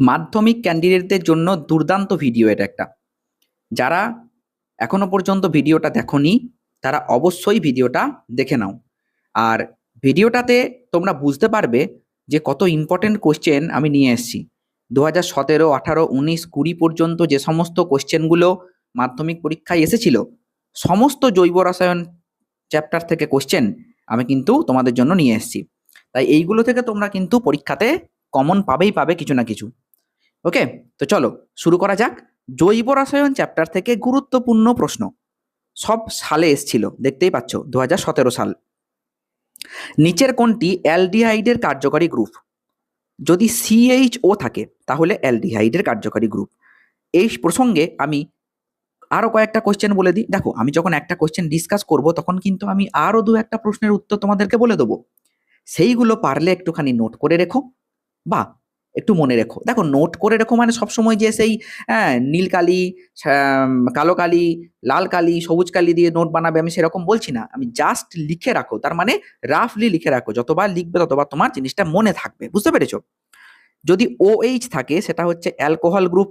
মাধ্যমিক ক্যান্ডিডেটদের জন্য দুর্দান্ত ভিডিও এটা একটা। যারা এখনও পর্যন্ত ভিডিওটা দেখোনি, তারা অবশ্যই ভিডিওটা দেখে নাও। আর ভিডিওটাতে তোমরা বুঝতে পারবে যে কত ইম্পর্টেন্ট কোশ্চেন আমি নিয়ে এসেছি। দু হাজার সতেরো, আঠারো, উনিশ, কুড়ি পর্যন্ত যে সমস্ত কোশ্চেনগুলো মাধ্যমিক পরীক্ষায় এসেছিল, সমস্ত জৈব রসায়ন চ্যাপ্টার থেকে কোশ্চেন আমি কিন্তু তোমাদের জন্য নিয়ে এসেছি। তাই এইগুলো থেকে তোমরা কিন্তু পরীক্ষাতে কমন পাবেই পাবে কিছু না কিছু। ওকে তো চলো, শুরু করা যাক। জৈব রসায়ন চ্যাপ্টার থেকে গুরুত্বপূর্ণ প্রশ্ন। সব সালে এসছিল, দেখতেই পাচ্ছ দু হাজার সতেরো সাল। নিচের কোনটি অ্যালডিহাইডের কার্যকারী গ্রুপ? যদি সিএইচও থাকে, তাহলে অ্যালডিহাইডের কার্যকারী গ্রুপ। এই প্রসঙ্গে আমি আরও কয়েকটা কোশ্চেন বলে দিই। দেখো, আমি যখন একটা কোয়েশ্চেন ডিসকাস করব, তখন কিন্তু আমি আরও দু একটা প্রশ্নের উত্তর তোমাদেরকে বলে দেবো। সেইগুলো পারলে একটুখানি নোট করে রেখো, বা একটু মনে রেখো। দেখো নোট করে রেখো মানে সবসময় যে সেই হ্যাঁ নীল কালি কালো কালি, লাল কালি, সবুজ কালি দিয়ে নোট বানাবে আমি সেরকম বলছি না। আমি জাস্ট লিখে রাখো। তার মানে রাফলি লিখে রাখো। যতবার লিখবে ততবার তোমার জিনিসটা মনে থাকবে। বুঝতে পেরেছ? যদি ও এইচ থাকে, সেটা হচ্ছে অ্যালকোহল গ্রুপ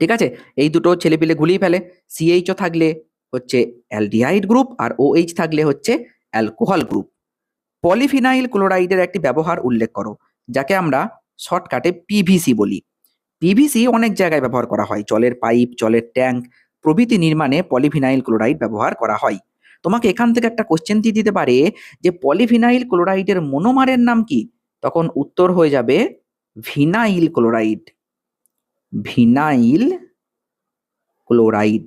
ঠিক আছে? এই দুটো ছেলেপিলে গুলিয়ে ফেলে। সিএইচও থাকলে হচ্ছে অ্যালডিহাইড গ্রুপ আর ও এইচ থাকলে হচ্ছে অ্যালকোহল গ্রুপ পলিফিনাইল ক্লোরাইডের একটি ব্যবহার উল্লেখ করো, যাকে আমরা শর্টকাটে পিভিসি বলি। পিভিসি অনেক জায়গায় ব্যবহার করা হয়। জলের পাইপ, জলের ট্যাঙ্ক, প্রভৃতি নির্মাণে পলিফিনাইল ক্লোরাইড ব্যবহার করা হয়। তোমাকে এখান থেকে একটা কোশ্চেন দিয়ে দিতে পারে যে পলিফিনাইল ক্লোরাইডের মনোমারের নাম কি? তখন উত্তর হয়ে যাবে, vinyl chloride. Vinyl chloride.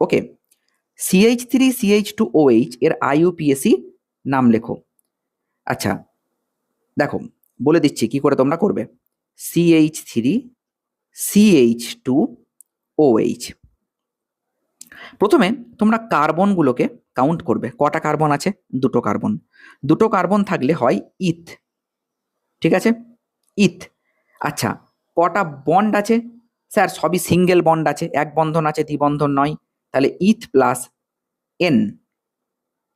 Okay. CH three CH two OH এর আইইউপিএসি নাম লেখো। আচ্ছা দেখো বলে দিচ্ছি, কি করে তোমরা করবে? CH three CH two OH প্রথমে তোমরা কার্বনগুলোকে কাউন্ট করবে। কটা কার্বন আছে? দুটো কার্বন। দুটো কার্বন থাকলে হয় ইথ ঠিক আছে? ইথ আচ্ছা কটা বন্ড আছে? স্যার, সবই সিঙ্গেল বন্ড আছে, এক বন্ধন আছে, দ্বিবন্ধন নয়। তাহলে ইথ প্লাস এন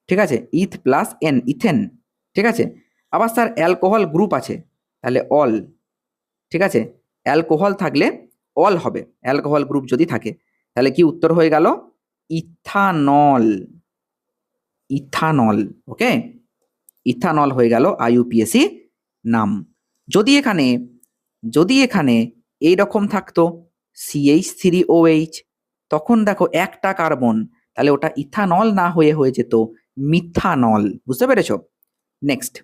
ঠিক আছে? ইথ প্লাস এন ইথেন ঠিক আছে? আবার স্যার অ্যালকোহল গ্রুপ আছে, তাহলে অল, ঠিক আছে? অ্যালকোহল থাকলে অল হবে, অ্যালকোহল গ্রুপ যদি থাকে। তাহলে কি উত্তর হয়ে গেল? ইথানল ইথানল, ওকে? ইথানল হয়ে গেল আইইউপিএসি নাম। যদি এখানে যদি এখানে এই রকম থাকতো সিএইচ থ্রি ওএইচ তখন দেখো একটা কার্বন, তাহলে ওটা ইথানল না হয়ে হয়ে যেত মিথানল, বুঝতে পেরেছ? নেক্সট।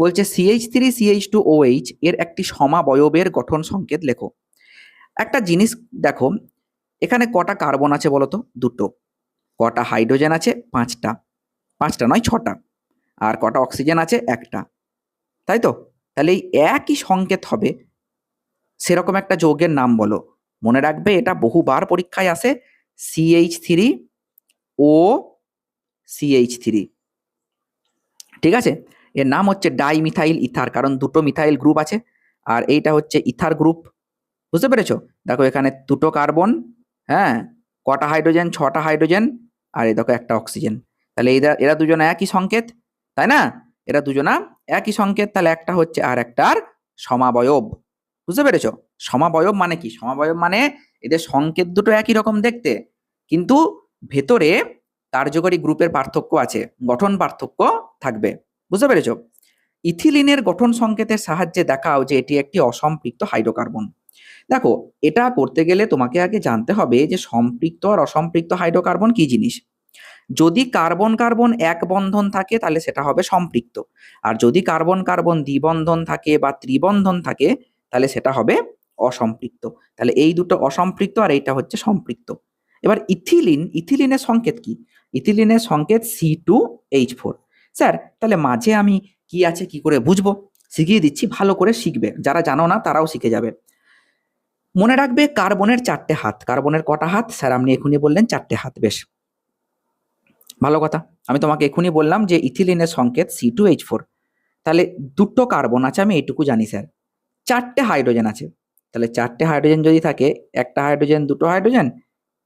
বলছে CH three CH two OH এর একটি সমাবয়বের গঠন সংকেত লেখো। একটা জিনিস দেখো, এখানে কটা কার্বন আছে বলো তো দুটো। কটা হাইড্রোজেন আছে? পাঁচটা। পাঁচটা নয়, ছটা। আর কটা অক্সিজেন আছে? একটা। তাই তো? তাহলে এই একই সংকেত হবে। সেরকম একটা যৌগের নাম বলো। মনে রাখবে এটা বহুবার পরীক্ষায় আসে। CH three O CH three ঠিক আছে? এর নাম হচ্ছে ডাইমিথাইল ইথার, কারণ দুটো মিথাইল গ্রুপ আছে, আর এইটা হচ্ছে ইথার গ্রুপ বুঝতে পেরেছ? দেখো এখানে দুটো কার্বন হ্যাঁ কটা হাইড্রোজেন ছটা হাইড্রোজেন আর এই দেখো একটা অক্সিজেন তাহলে এরা এরা দুজনে একই সংকেত, তাই না? এরা দুজনা একই সংকেত, তাহলে একটা হচ্ছে আর একটার সমাবয়ব। বুঝতে পেরেছ? সমাবয়ব মানে কি? সমাবয়ব মানে এদের সংকেত দুটো একই রকম দেখতে, কিন্তু ভেতরে কার্যকরী গ্রুপের পার্থক্য আছে, গঠন পার্থক্য থাকবে। বুঝতে পেরেছ? ইথিলিনের গঠন সংকেতের সাহায্যে দেখাও যে এটি একটি অসম্পৃক্ত হাইড্রোকার্বন। দেখো, এটা করতে গেলে তোমাকে আগে জানতে হবে যে সম্পৃক্ত আর অসম্পৃক্ত হাইড্রোকার্বন কি জিনিস? যদি কার্বন কার্বন এক বন্ধন থাকে, তাহলে সেটা হবে সম্পৃক্ত। আর যদি কার্বন কার্বন দ্বিবন্ধন থাকে বা ত্রিবন্ধন থাকে, তাহলে সেটা হবে অসম্পৃক্ত। তাহলে এই দুটো অসম্পৃক্ত আর এইটা হচ্ছে সম্পৃক্ত। এবার ইথিলিন, ইথিলিনের সংকেত কি? ইথিলিনের সংকেত C two H four sir, তাহলে মাঝে আমি কি আছে কি করে বুঝব? শিখিয়ে দিচ্ছি, ভালো করে শিখবে। যারা জানো না, তারাও শিখে যাবে। মনে রাখবে, কার্বনের চারটে হাত। কার্বনের কটা হাত? স্যার, আপনি এখনই বললেন চারটে হাত, বেশ। ভালো কথা। আমি তোমাকে এখনই বললাম যে, ইথিলিনের সংকেত সি টু এইচ ফোর তাহলে দুটো কার্বন আছে, আমি এইটুকু জানি, স্যার। চারটে হাইড্রোজেন আছে। তাহলে চারটে হাইড্রোজেন যদি থাকে, একটা হাইড্রোজেন, দুটো হাইড্রোজেন,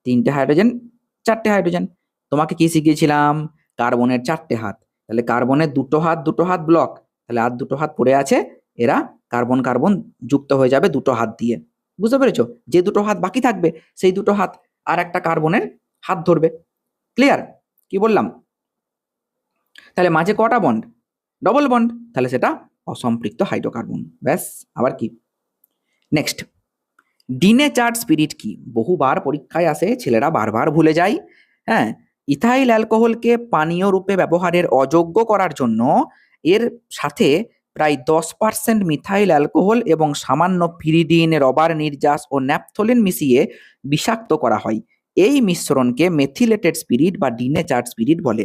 তিনটে হাইড্রোজেন, চারটে হাইড্রোজেন। তোমাকে কি শিখিয়েছিলাম? কার্বনের চারটে হাত। তাহলে কার্বনের দুটো হাত দুটো হাত ব্লক তাহলে আর দুটো হাত পড়ে আছে, এরা কার্বন কার্বন যুক্ত হয়ে যাবে দুটো হাত দিয়ে। বুঝতে পেরেছ? যে দুটো হাত বাকি থাকবে, সেই দুটো হাত আর একটা কার্বনের হাত ধরবে। ক্লিয়ার কি বললাম? তাহলে মাঝে কটা বন্ড ডবল বন্ড তাহলে সেটা অসম্পৃক্ত হাইড্রোকার্বন ব্যাস, আবার কি? নেক্সট ডিনে চার্ট স্পিরিট কি? বহুবার পরীক্ষায় আসে, ছেলেরা বারবার ভুলে যায় হ্যাঁ? ইথাইল অ্যালকোহলকে পানীয় রূপে ব্যবহারের অযোগ্য করার জন্য এর সাথে প্রায় দশ পার্সেন্ট মিথাইল অ্যালকোহল এবং সামান্য পিরিডিন রবার নির্যাস ও ন্যাপথলিন মিশিয়ে বিষাক্ত করা হয়। এই মিশ্রণকে মেথিলেটেড স্পিরিট বা ডিনে চার্ট স্পিরিট বলে।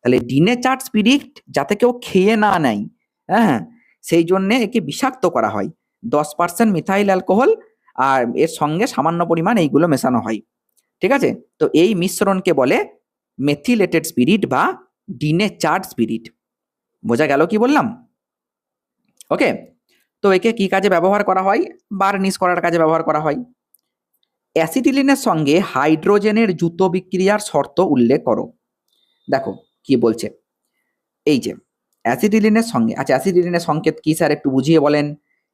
তাহলে ডিনে চার্ট স্পিরিট যাতে কেউ খেয়ে না নেয় হ্যাঁ? সেই জন্যে একে বিষাক্ত করা হয়। দশ পার্সেন্ট মিথাইল অ্যালকোহল আর এর সঙ্গে সামান্য পরিমাণ এইগুলো মেশানো হয়। ঠিক আছে? তো এই মিশ্রণকে বলে মেথিলেটেড স্পিরিট বা ডিনে চার্ট স্পিরিট বোঝা গেল কি বললাম? ওকে তো একে কি কাজে ব্যবহার করা হয়? বার্নিশ করার কাজে ব্যবহার করা হয়। অ্যাসিটিলিনের সঙ্গে হাইড্রোজেনের জুতো বিক্রিয়ার শর্ত উল্লেখ করো। দেখো কি বলছে। এই যে অ্যাসিটিলিনের সঙ্গে আচ্ছা অ্যাসিটিলিনের সংকেত কি স্যার একটু বুঝিয়ে বলেন?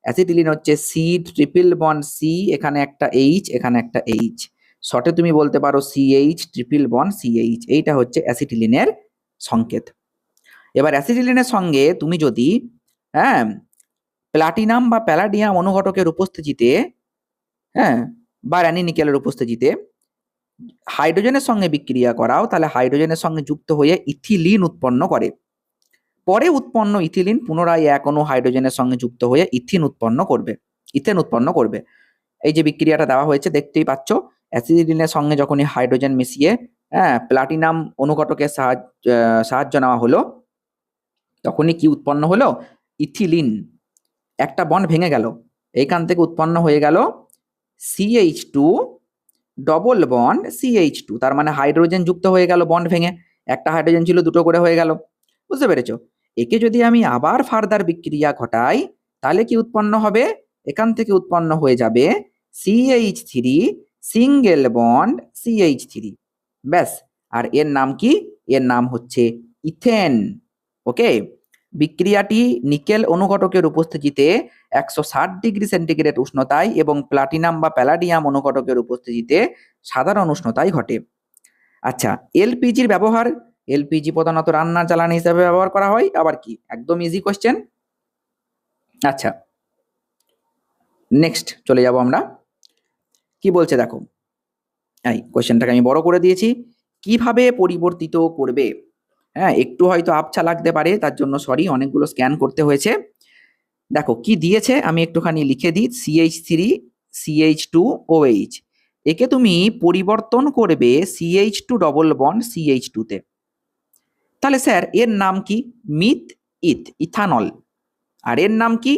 অ্যাসিটিলিন হচ্ছে সি ট্রিপল বন সি এখানে একটা এইচ এখানে একটা এইচ শর্টে তুমি বলতে পারো সিএইচ ট্রিপল বন্ড সিএইচ এইটা হচ্ছে অ্যাসিটিলিনের সংকেত। এবার অ্যাসিটিলিনের সঙ্গে তুমি যদি হ্যাঁ প্লাটিনাম বা প্যালাডিয়াম অনুঘটকের উপস্থিতিতে হ্যাঁ বা র্যানিনিকেলের উপস্থিতিতে হাইড্রোজেনের সঙ্গে বিক্রিয়া করাও, তাহলে হাইড্রোজেনের সঙ্গে যুক্ত হয়ে ইথিলিন উৎপন্ন করে। পরে উৎপন্ন ইথিলিন পুনরায় এক অণু হাইড্রোজেনের সঙ্গে যুক্ত হয়ে ইথিন উৎপন্ন করবে ইথেন উৎপন্ন করবে। এই যে বিক্রিয়াটা দেওয়া হয়েছে, দেখতেই পাচ্ছ। অ্যাসিডিনের সঙ্গে যখনই হাইড্রোজেন মিশিয়ে হ্যাঁ প্লাটিনাম অনুঘটকের সাহায্য সাহায্য নেওয়া হলো, তখনই কি উৎপন্ন হলো? ইথিলিন। একটা বন্ড ভেঙে গেল। এইখান থেকে উৎপন্ন হয়ে গেল CH two double bond CH two তার মানে হাইড্রোজেন যুক্ত হয়ে গেল বন্ড ভেঙে। একটা হাইড্রোজেন ছিল, দুটো করে হয়ে গেল। বুঝতে পেরেছ? একে যদি আমি আবার ফার্দার বিক্রিয়া ঘটাই, তাহলে কি উৎপন্ন হবে? এখান থেকে উৎপন্ন হয়ে যাবে CH three single bond CH three ব্যাস, আর এর নাম কি? এর নাম হচ্ছে ইথেন। ওকে? বিক্রিয়াটি নিকেল অনুঘটকের উপস্থিতিতে একশো ষাট ডিগ্রি সেন্টিগ্রেড উষ্ণতায় এবং প্লাটিনাম বা প্যালাডিয়াম অনুঘটকের উপস্থিতিতে সাধারণ উষ্ণতায় ঘটে। আচ্ছা এলপিজির ব্যবহার? এলপিজি প্রধানত রান্নার জ্বালানি হিসাবে ব্যবহার করা হয়। আবার কি? একদম ইজি কোয়েশ্চেন আচ্ছা নেক্সট চলে যাব আমরা। কি বলছে দেখো? এই কোয়েশ্চেনটাকে আমি বড় করে দিয়েছি। কীভাবে পরিবর্তিত করবে? হ্যাঁ একটু হয়তো আবছা লাগতে পারে, তার জন্য সরি অনেকগুলো স্ক্যান করতে হয়েছে। দেখো, কি দিয়েছে? আমি একটুখানি লিখে দিই। CH three CH two OH একে তুমি পরিবর্তন করবে CH two double bond CH টুতে তাহলে স্যার, এর নাম কি? মিথ ইথ ইথানল আর এর নাম কি?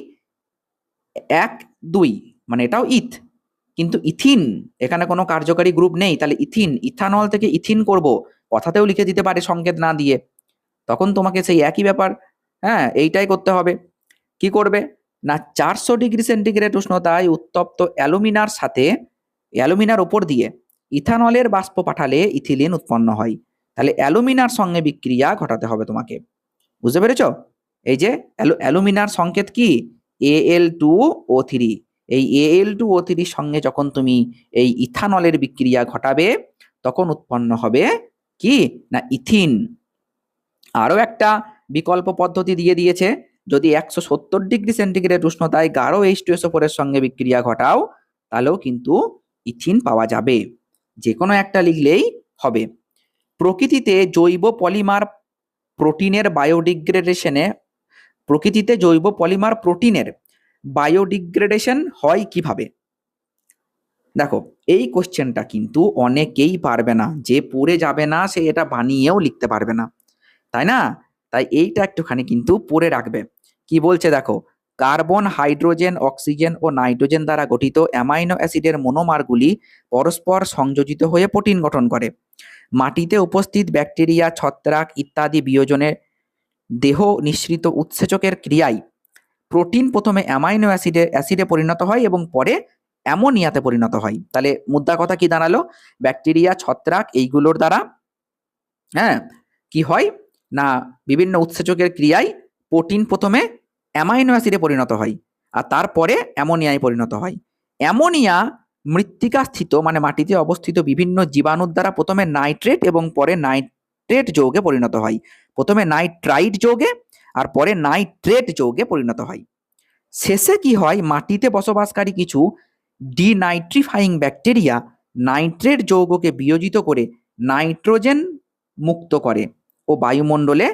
এক, দুই মানে এটাও ইথ। কিন্তু ইথিন, এখানে কোনো কার্যকারী গ্রুপ নেই, তাহলে ইথিন, ইথানল থেকে ইথিন করব, কথাতেও লিখে দিতে পারে সংকেত না দিয়ে। তখন তোমাকে সেই একই ব্যাপার হ্যাঁ এইটাই করতে হবে। কি করবে? না, চারশো ডিগ্রি সেন্টিগ্রেড উষ্ণতায় উত্তপ্ত অ্যালুমিনার সাথে অ্যালুমিনার ওপর দিয়ে ইথানলের বাষ্প পাঠালে ইথিলিন উৎপন্ন হয়। তাহলে অ্যালুমিনার সঙ্গে বিক্রিয়া ঘটাতে হবে তোমাকে। বুঝতে পেরেছ? এই যে অ্যালুমিনার সংকেত কি? এল টু ও থ্রি এই এল টু ও থ্রির সঙ্গে যখন তুমি এই ইথানলের বিক্রিয়া ঘটাবে, তখন উৎপন্ন হবে কি? না, ইথিন। আরও একটা বিকল্প পদ্ধতি দিয়ে দিয়েছে, যদি একশো সত্তর ডিগ্রি সেন্টিগ্রেড উষ্ণতায় গাঢ় এইচ টু এসোফোরের সঙ্গে বিক্রিয়া ঘটাও, তাহলেও কিন্তু ইথিন পাওয়া যাবে। যে কোনো একটা লিখলেই হবে। প্রকৃতিতে জৈব পলিমার প্রোটিনের বায়োডিগ্রেডেশনে প্রকৃতিতে জৈব পলিমার প্রোটিনের বায়োডিগ্রেডেশন হয় কীভাবে? দেখো, এই কোশ্চেনটা কিন্তু অনেকেই পারবে না, যে পড়ে যাবে না, সে এটা বানিয়েও লিখতে পারবে না। তাই না? তাই এইটা একটুখানি কিন্তু পড়ে রাখবে। কি বলছে দেখো, কার্বন, হাইড্রোজেন, অক্সিজেন ও নাইট্রোজেন দ্বারা গঠিত অ্যামাইনো অ্যাসিডের মনোমারগুলি পরস্পর সংযোজিত হয়ে প্রোটিন গঠন করে। মাটিতে উপস্থিত ব্যাকটেরিয়া, ছত্রাক ইত্যাদি বিয়োজনের দেহ নিঃসৃত উৎসেচকের ক্রিয়ায় প্রোটিন প্রথমে অ্যামাইনো অ্যাসিডে অ্যাসিডে পরিণত হয় এবং পরে অ্যামোনিয়াতে পরিণত হয়। তাহলে মুদ্রা কথা কি দাঁড়াল? ব্যাকটেরিয়া, ছত্রাক এইগুলোর দ্বারা হ্যাঁ কি হয়? না, বিভিন্ন উৎসেচকের ক্রিয়ায় প্রোটিন প্রথমে অ্যামাইনো অ্যাসিডে পরিণত হয় আর তারপরে অ্যামোনিয়ায় পরিণত হয়। অ্যামোনিয়া মৃত্তিকা স্থিত মানে মাটিতে অবস্থিত বিভিন্ন জীবাণুর দ্বারা প্রথমে নাইট্রেট এবং পরে নাইট্রেট যৌগে পরিণত হয়। প্রথমে নাইট্রাইট যৌগে আর পরে নাইট্রেট যৌগে পরিণত হয়। শেষে কি হয়? মাটিতে বসবাসকারী কিছু ডিনাইট্রিফাইং ব্যাকটেরিয়া নাইট্রেট যৌগকে বিয়োজিত করে নাইট্রোজেন মুক্ত করে ও বায়ুমণ্ডলে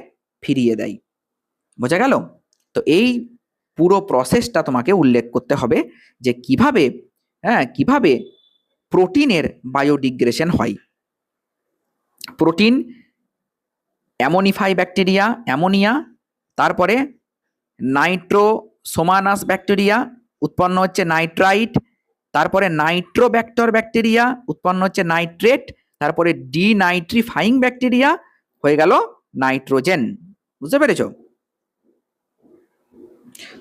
ফিরিয়ে দেয়। বোঝা গেল? তো এই পুরো প্রসেসটা তোমাকে উল্লেখ করতে হবে যে কীভাবে হ্যাঁ কীভাবে প্রোটিনের বায়োডিগ্রেশন হয়। প্রোটিন অ্যামোনিফাই ব্যাকটেরিয়া, অ্যামোনিয়া, তারপরে নাইট্রোসোমানাস ব্যাকটেরিয়া, উৎপন্ন হচ্ছে নাইট্রাইট, তারপরে নাইট্রোব্যাক্টর ব্যাকটেরিয়া, উৎপন্ন হচ্ছে নাইট্রেট, তারপরে ডিনাইট্রিফাইং ব্যাকটেরিয়া, হয়ে গেল নাইট্রোজেন। বুঝতে পেরেছ?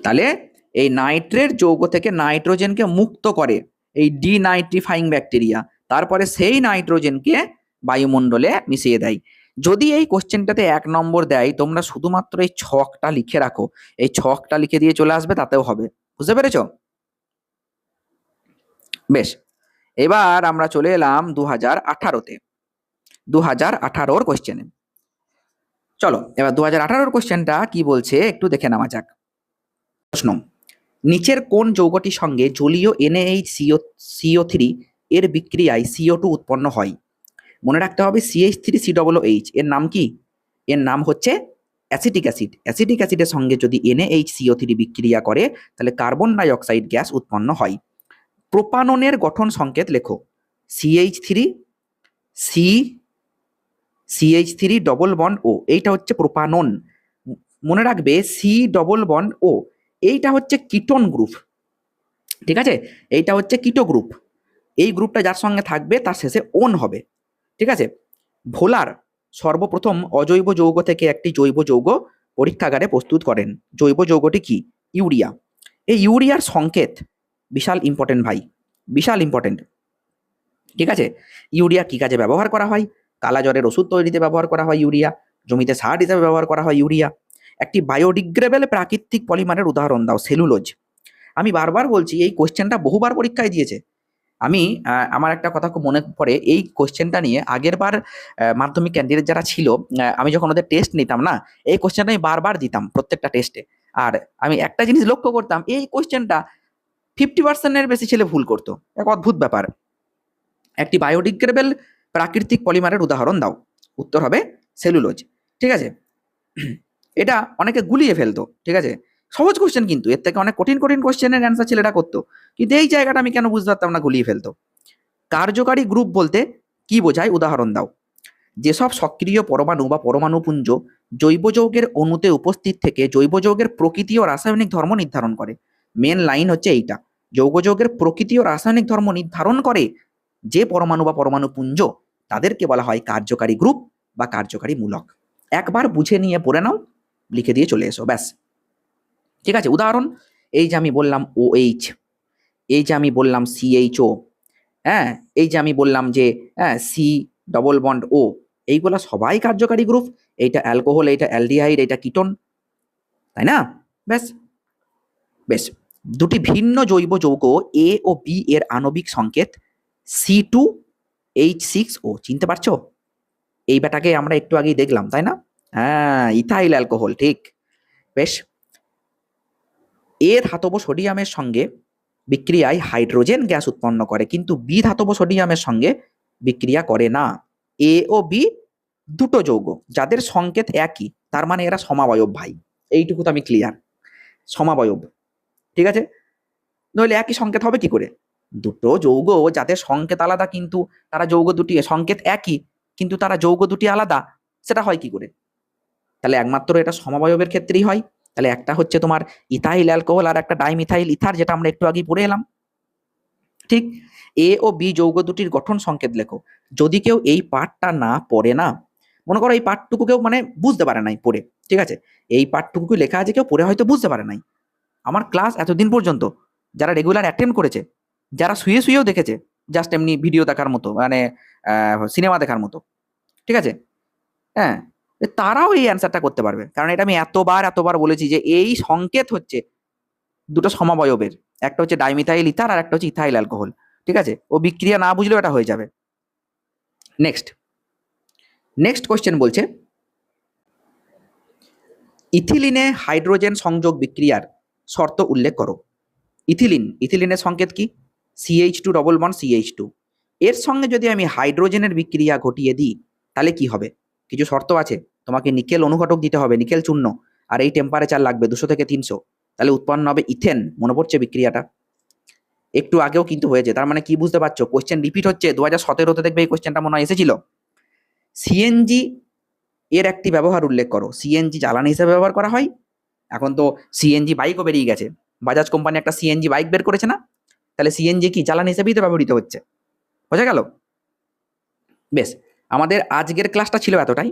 তাহলে এই নাইট্রেট যৌগ থেকে নাইট্রোজেনকে মুক্ত করে এই ডিনাইট্রিফাইং ব্যাকটেরিয়া, তারপরে সেই নাইট্রোজেনকে বায়ুমণ্ডলে মিশিয়ে দেয়। যদি এই কোশ্চেনটাতে এক নম্বর দেয়, তোমরা শুধুমাত্র এই ছকটা লিখে রাখো। এই ছকটা লিখে দিয়ে চলে আসবে, তাতেও হবে। বুঝতে পেরেছ? বেশ। এবার আমরা চলে এলাম দু হাজার আঠারোতে। দু হাজার আঠারোর কোশ্চেনে চলো, এবার দু হাজার আঠারোর কোশ্চেনটা কি বলছে, একটু দেখে নেওয়া যাক। প্রশ্ন, নিচের কোন যৌগটির সঙ্গে জলীয় এনএইচ সিও সিও থ্রি এর বিক্রিয়ায় সিও টু উৎপন্ন হয়? মনে রাখতে হবে CH three C double H এর নাম কি? এর নাম হচ্ছে অ্যাসিটিক অ্যাসিড। অ্যাসিটিক অ্যাসিডের সঙ্গে যদি এনএইচ সিও থ্রি বিক্রিয়া করে, তাহলে কার্বন ডাইঅক্সাইড গ্যাস উৎপন্ন হয়। প্রোপাননের গঠন সংকেত লেখো। CH three C CH three double bond O এইটা হচ্ছে প্রোপানন। মনে রাখবে সি ডবল বন্ড ও এইটা হচ্ছে কিটোন গ্রুপ। ঠিক আছে? এইটা হচ্ছে কিটো গ্রুপ। এই গ্রুপটা যার সঙ্গে থাকবে, তার শেষে ওন হবে। ঠিক আছে? ভোলার সর্বপ্রথম অজৈব যৌগ থেকে একটি জৈব যৌগ পরীক্ষাগারে প্রস্তুত করেন। জৈব যৌগটি কি? ইউরিয়া। এই ইউরিয়ার সংকেত বিশাল ইম্পর্টেন্ট ভাই, বিশাল ইম্পর্টেন্ট ঠিক আছে? ইউরিয়া কি কাজে ব্যবহার করা হয়? কালা জ্বরের ওষুধ তৈরিতে ব্যবহার করা হয় ইউরিয়া, জমিতে সার হিসেবে ব্যবহার করা হয় ইউরিয়া। একটি বায়োডিগ্রেবল প্রাকৃতিক পলিমারের উদাহরণ, দাও সেলুলোজ। আমি বারবার বলছি, এই কোশ্চেনটা বহুবার পরীক্ষায় দিয়েছে। আমি আমার একটা কথা খুব মনে পড়ে, এই কোশ্চেনটা নিয়ে আগের বার মাধ্যমিক ক্যান্ডিডেট যারা ছিল আমি যখন ওদের টেস্ট নিতাম না, এই কোশ্চেনটা আমি বারবার দিতাম প্রত্যেকটা টেস্টে আর আমি একটা জিনিস লক্ষ্য করতাম, এই কোশ্চেনটা ফিফটি পার্সেন্টের বেশি ছেলে ভুল করতো। এক অদ্ভুত ব্যাপার। একটি বায়োডিগ্রেবল প্রাকৃতিক পলিমারের উদাহরণ দাও। উত্তর হবে সেলুলোজ ঠিক আছে? এটা অনেকে গুলিয়ে ফেলতো। ঠিক আছে? সহজ কোশ্চেন কিন্তু, এর থেকে অনেক কঠিন কঠিন কোশ্চেনের অ্যান্সার ছেলেরা করতো। কিন্তু এই জায়গাটা আমি কেন বুঝতে পারতাম না, গুলিয়ে ফেলতো। কার্যকারী গ্রুপ বলতে কি বোঝায়? উদাহরণ দাও। যেসব সক্রিয় পরমাণু বা পরমাণু পুঞ্জ জৈব যৌগের অণুতে উপস্থিত থেকে জৈব যৌগের প্রকৃতি ও রাসায়নিক ধর্ম নির্ধারণ করে। মেন লাইন হচ্ছে এইটা। যৌগ যৌগের প্রকৃতি ও রাসায়নিক ধর্ম নির্ধারণ করে যে পরমাণু বা পরমাণু পুঞ্জ তাদেরকে বলা হয় কার্যকারী গ্রুপ বা কার্যকারী মূলক। একবার বুঝে নিয়ে পড়ে নাও, লিখে দিয়ে চলে এসো, ব্যাস। ঠিক আছে? উদাহরণ, এই যে আমি বললাম ও এইচ এই যে আমি বললাম সিএইচও হ্যাঁ? এই যে আমি বললাম যে হ্যাঁ সি ডবল বন্ড ও এইগুলা সবাই কার্যকারী গ্রুপ এইটা অ্যালকোহল এইটা অ্যালডিহাইড এইটা কিটোন তাই না? ব্যাস বেশ দুটি ভিন্ন জৈব যৌগ এ ও বি এর আণবিক সংকেত C two H six O চিনতে পারছ? এই ব্যাটাকে আমরা একটু আগেই দেখলাম, তাই না? হ্যাঁ ইথাইল অ্যালকোহল ঠিক। বেশ এ ধাতব সোডিয়ামের সঙ্গে বিক্রিয়ায় হাইড্রোজেন গ্যাস উৎপন্ন করে, কিন্তু বি ধাতব সোডিয়ামের সঙ্গে বিক্রিয়া করে না। এ ও বি দুটো যৌগ, যাদের সংকেত একই, তার মানে এরা সমাবয়ব ভাই। এইটুকু তো আমি ক্লিয়ার সমাবয়ব, ঠিক আছে? নইলে একই সংকেত হবে কি করে? দুটো যৌগ যাদের সংকেত আলাদা, কিন্তু তারা যৌগ দুটি, সংকেত একই, কিন্তু তারা যৌগ দুটি আলাদা, সেটা হয় কি করে? তাহলে একমাত্র এটা সমবায়বের ক্ষেত্রেই হয়। তাহলে একটা হচ্ছে তোমার ইথাইল অ্যালকোহল আর একটা ডাইমিথাইল ইথার যেটা আমরা একটু আগে পড়ে এলাম। ঠিক? এ ও বি যৌগ দুটির গঠন সংকেত লেখো। যদি কেউ এই পাঠটা না পড়ে না, মনে করো এই পাঠটুকু কেউ মানে বুঝতে পারে নাই পড়ে, ঠিক আছে? এই পার্টটুকু লেখা আছে কেউ পড়ে হয়তো বুঝতে পারে নাই। আমার ক্লাস এতদিন পর্যন্ত যারা রেগুলার অ্যাটেন্ড করেছে, যারা শুয়ে শুয়েও দেখেছে, জাস্ট এমনি ভিডিও দেখার মতো মানে সিনেমা দেখার মতো, ঠিক আছে? হ্যাঁ তারাও এই অ্যান্সারটা করতে পারবে। কারণ এটা আমি এতবার এতবার বলেছি যে এই সংকেত হচ্ছে দুটো সমবয়বের। একটা হচ্ছে ডাইমিথাইল ইথার আর একটা হচ্ছে ইথাইল অ্যালকোহল ঠিক আছে? ও বিক্রিয়া না বুঝলেও এটা হয়ে যাবে। নেক্সট নেক্সট কোয়েশ্চেন বলছে, ইথিলিনে হাইড্রোজেন সংযোগ বিক্রিয়ার শর্ত উল্লেখ করো। ইথিলিন, ইথিলিনের সংকেত কি? CH two double one CH two এর সঙ্গে যদি আমি হাইড্রোজেনের বিক্রিয়া ঘটিয়ে দিই, তাহলে কি হবে? কিছু শর্ত আছে? তোমাকে নিকেল অনুঘটক দিতে হবে, নিকেল চূর্ণ। আর এই টেম্পারেচার লাগবে দুশো থেকে তিনশো। তাহলে উৎপন্ন হবে ইথেন, মনে পড়ছে বিক্রিয়াটা। একটু আগেও কিন্তু হয়েছে, তার মানে কি বুঝতে পারছ? কোয়েশ্চেন রিপিট হচ্ছে, দু হাজার সতেরোতে দেখবে এই কোয়েশ্চেনটা মনে হয় এসেছিল। সিএনজি এর একটি ব্যবহার উল্লেখ করো। সিএনজি জ্বালানি হিসেবে ব্যবহার করা হয়। এখন তো সিএনজি বাইকও বেরিয়ে গেছে। বাজাজ কোম্পানি একটা সিএনজি বাইক বের করেছে না? তাহলে সিএনজি কি জ্বালানি হিসেবেই তো ব্যবহৃত হচ্ছে? বোঝা গেল? বেশ, আমাদের আজকের ক্লাসটা ছিল এতটাই।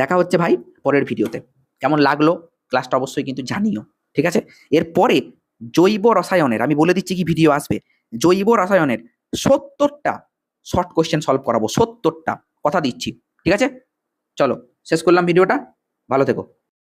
দেখা হচ্ছে ভাই পরের ভিডিওতে। কেমন লাগল? ক্লাসটা অবশ্যই কিন্তু জানিও, ঠিক আছে? এরপরে জৈব রসায়নের, আমি বলে দিচ্ছি কি ভিডিও আসবে? জৈব রসায়নের সত্তরটা শর্ট কোয়েশ্চেন সলভ করাবো, সত্তরটা কথা দিচ্ছি, ঠিক আছে? চলো, শেষ করলাম ভিডিওটা ভালো থেকো।